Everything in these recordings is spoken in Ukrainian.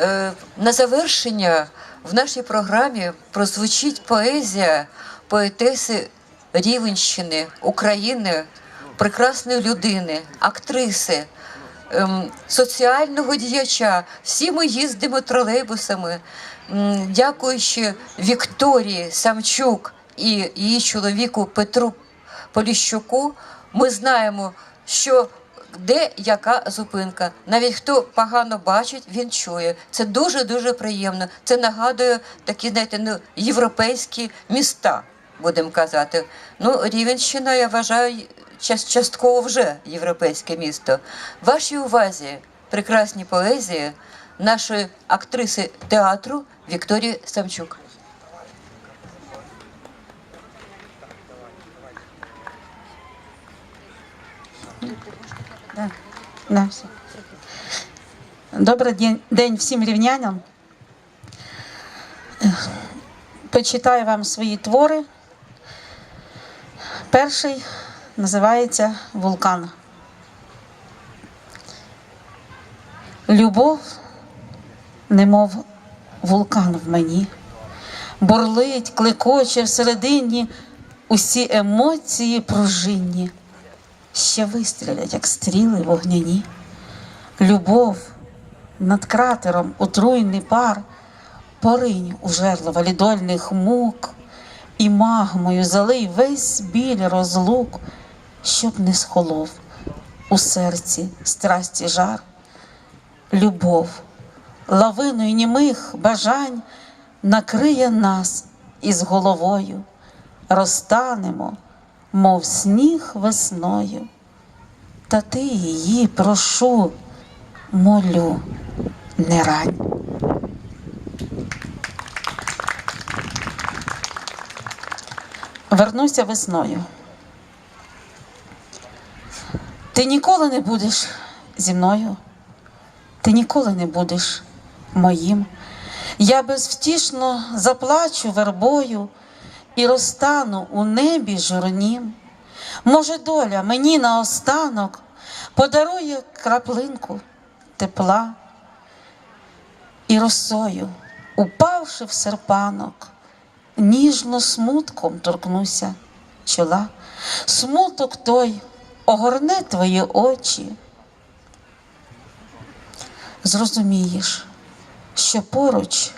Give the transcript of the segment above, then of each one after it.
Е, На завершення в нашій програмі прозвучить поезія поетеси Рівенщини, України, прекрасної людини, актриси, ем, соціального діяча. Всі ми їздимо тролейбусами, дякуючи Вікторії Самчук і її чоловіку Петру Поліщуку, ми знаємо, що де яка зупинка. Навіть хто погано бачить, він чує. Це дуже дуже приємно. Це нагадує такі, знаєте, ну, європейські міста, будемо казати. Ну, Рівенщина, я вважаю, частково вже європейське місто. Вашій увазі прекрасні поезії нашої актриси театру Вікторії Самчук. Да, все. Добрий день, всім рівнянам. Почитаю вам свої твори. Перший називається Вулкан. Любов, немов вулкан в мені, бурлить, клекоче всередині усі емоції пружинні ще вистрілять, як стріли вогняні. Любов над кратером отруйний пар, поринь у жерло валідольних мук, і магмою залий весь біль розлук, щоб не схолов у серці страсті жар. Любов, лавиною німих бажань накриє нас із головою, розтанемо мов сніг весною. Та ти її прошу, молю, не рань. Вернуся весною. Ти ніколи не будеш зі мною, ти ніколи не будеш моїм. Я безвтішно заплачу вербою і розтану у небі журнім. Може, доля мені наостанок подарує краплинку тепла і росою, упавши в серпанок, ніжно смутком торкнуся чола. Смуток той огорне твої очі. Зрозумієш, що поруч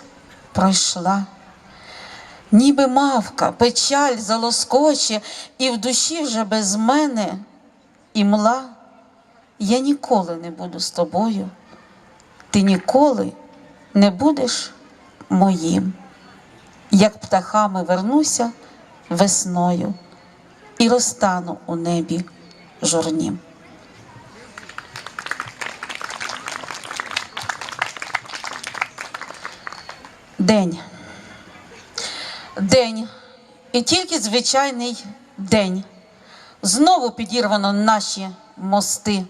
пройшла ніби мавка, печаль залоскоче, і в душі вже без мене і мла. Я ніколи не буду з тобою, ти ніколи не будеш моїм. Як птахами вернуся весною і розтану у небі журнім. День. День. І тільки звичайний день. Знову підірвано наші мости.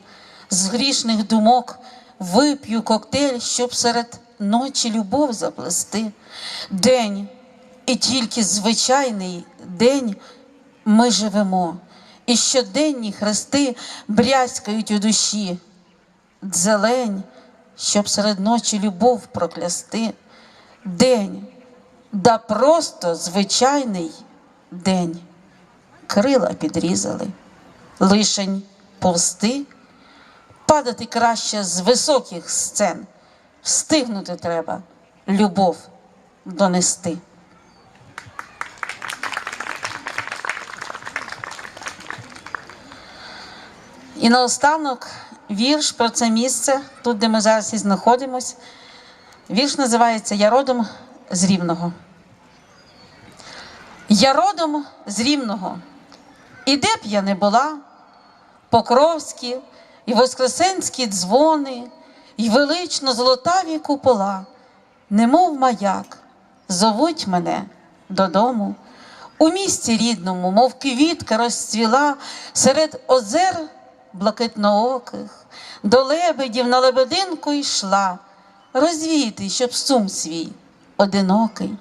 З грішних думок вип'ю коктейль, щоб серед ночі любов заплести. День. І тільки звичайний день ми живемо. І щоденні хрести брязкають у душі. Дзелень, щоб серед ночі любов проклясти. День да просто звичайний день. Крила підрізали, лишень повсти, падати краще з високих сцен, встигнути треба любов донести. І наостанок вірш про це місце, тут, де ми зараз і знаходимось. Вірш називається Я родом з Рівного. Я родом з Рівного. І де б я не була, Покровські і Воскресенські дзвони, і велично золотаві купола, немов маяк, зовуть мене додому. У місті рідному, мов квітка розцвіла серед озер блакитнооких, до лебедів на лебединку йшла, розвійти, щоб сум свій одинокий,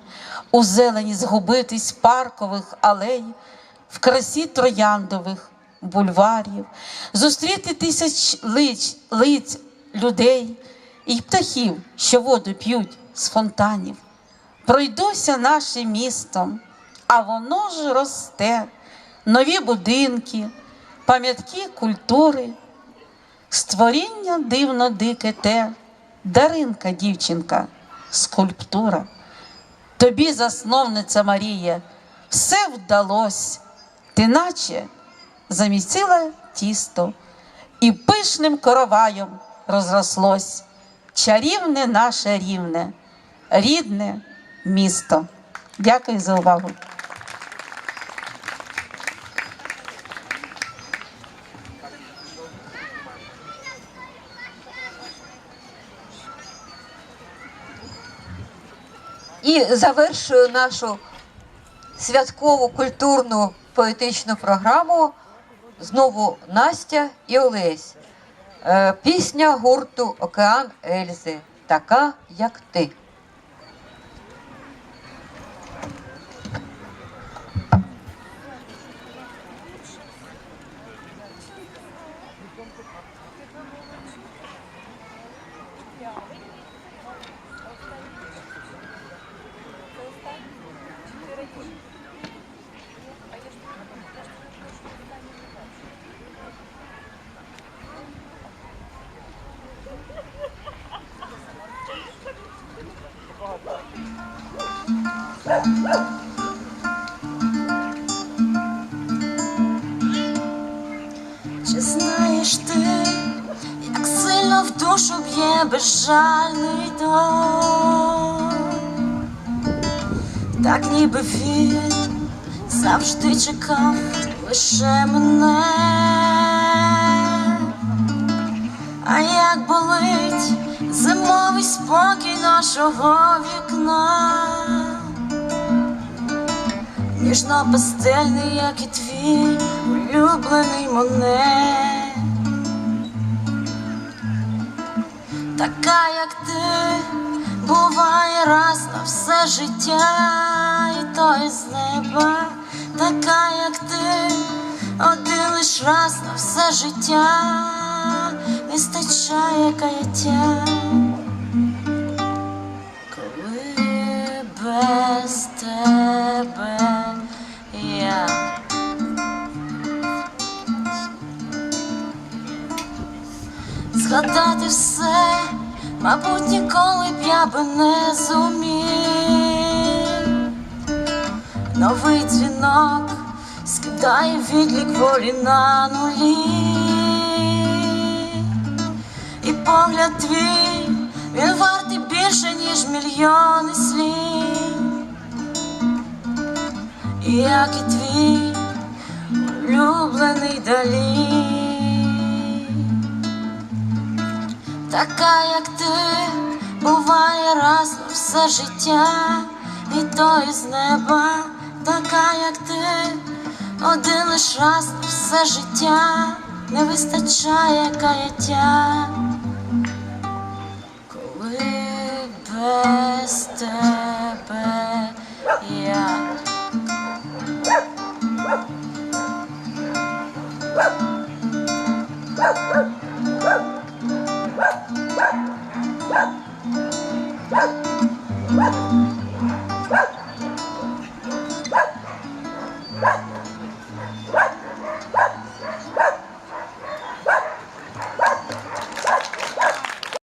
у зелені згубитись паркових алей, в красі трояндових бульварів, зустріти тисяч лич, лиць людей і птахів, що воду п'ють з фонтанів. Пройдуся нашим містом, а воно ж росте, нові будинки, пам'ятки культури, створіння дивно дике те, даринка, дівчинка, скульптура. Тобі, засновниця Марія, все вдалось, ти наче заміцила тісто, і пишним короваєм розрослось чарівне наше рівне, рідне місто. Дякую за увагу. І завершую нашу святкову культурну поетичну програму знову Настя і Олесь. Е, Пісня гурту Океан Ельзи. Така, як ти. Чи знаєш ти, як сильно в душу б'є безжальний дощ? Так ніби він завжди чекав лише мене, а як болить зимовий спокій нашого вікна. Ніжно-пастельний, як і твій улюблений моне. Така, як ти, буває раз на все життя, і то із неба, така, як ти, один лиш раз на все життя, вистачає каяття. Коли без тебе згадати все, мабуть, ніколи б я би не зумів. Новий дзвінок скидає відлік волі на нулі, і погляд твій, він вартий більше, ніж мільйони слів. І як і твій улюблений далі, така, як ти, буває раз на все життя, і то із неба, така, як ти, один лиш раз на все життя, не вистачає каяття, коли без тебе я.